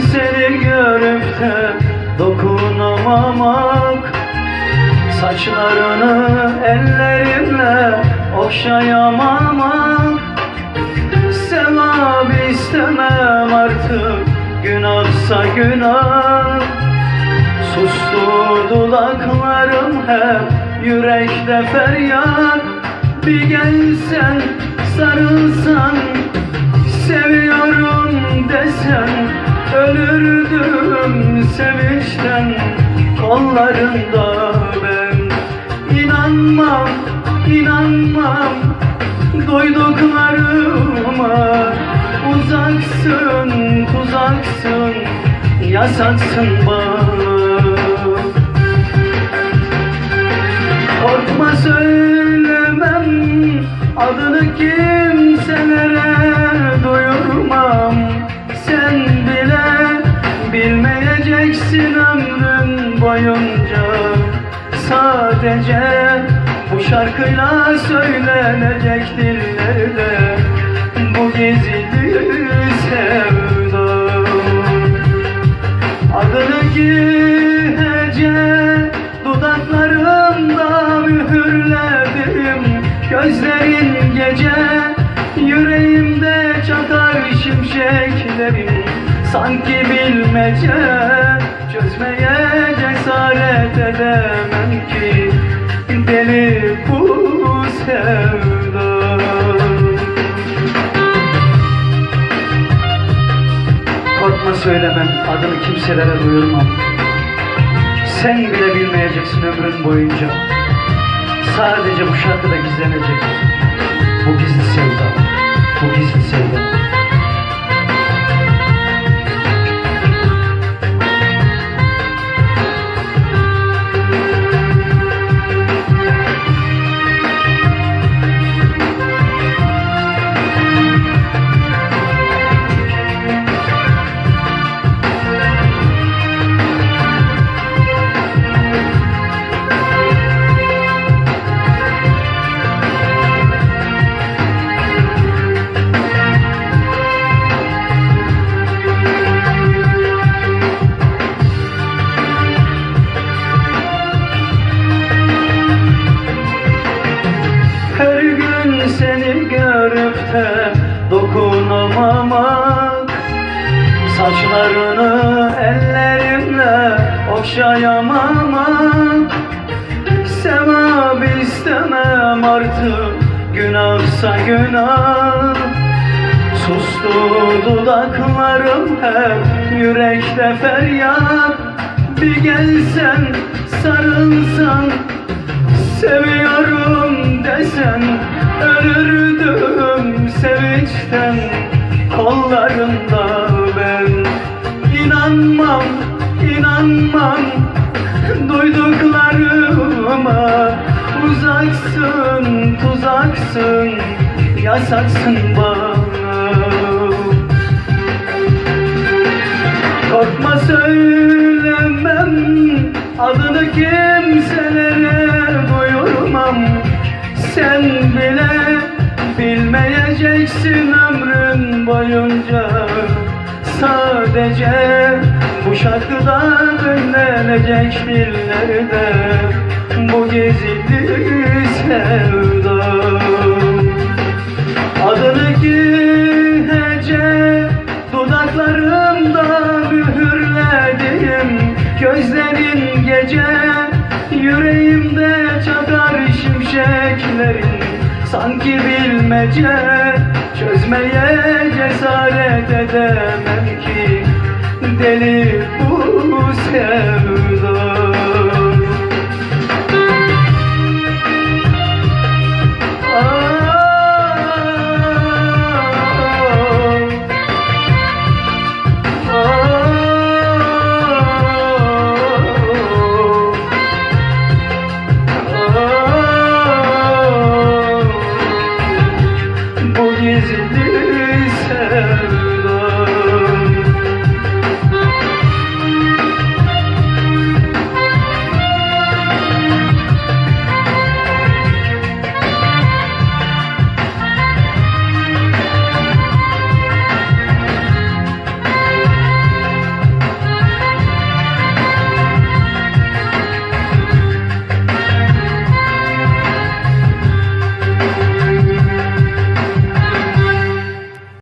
Seni görüp de dokunamamak Saçlarını ellerimle okşayamamak Sevap istemem artık günahsa günah. Sustu dudaklarım hep yürekte feryat. Bir gelsen sarılsan seviyorum desen Ölürdüm sevinçten Kollarında ben. İnanmam, inanmam Duyduklarıma. Uzaksın, tuzaksın Yasaksın bana. Korkma söylemem Adını kimselere şarkıyla söylenecek dillerde Bu gizli sevda. Adını gizlice dudaklarımda mühürledim. Gözlerin gece yüreğimde çakar şimşeklerim. Sanki bilmece çözmeye cesaret edemem ki. Deli Korkma söylemem, adını kimselere duyurmam. Sen bile bilmeyeceksin ömrün boyunca. Sadece bu şarkıda gizlenecek. Bu gizli sevda, bu gizli sevda. Dokunamamak Saçlarını ellerimle okşayamamak. Sevap istemem artık. Günahsa günah. Sustu dudaklarım hep yürekte feryat. Bir gelsen sarılsan Seviyorum desen ölürdüm sevinçten kollarında ben. İnanmam, inanmam duyduklarıma. Uzaksın, tuzaksın, yasaksın bana. Korkma söylemem Adını kimselere duyurmam. Sen bile bilmeyeceksin ömrün boyunca. Sadece bu şarkıda dinlenecek dillerde Bu gizli sevda. Adını gizlice dudaklarımda mühürledim. Gözlerin gece yüreğimde Sanki bilmece çözmeye cesaret edemem ki. Deli bu sevda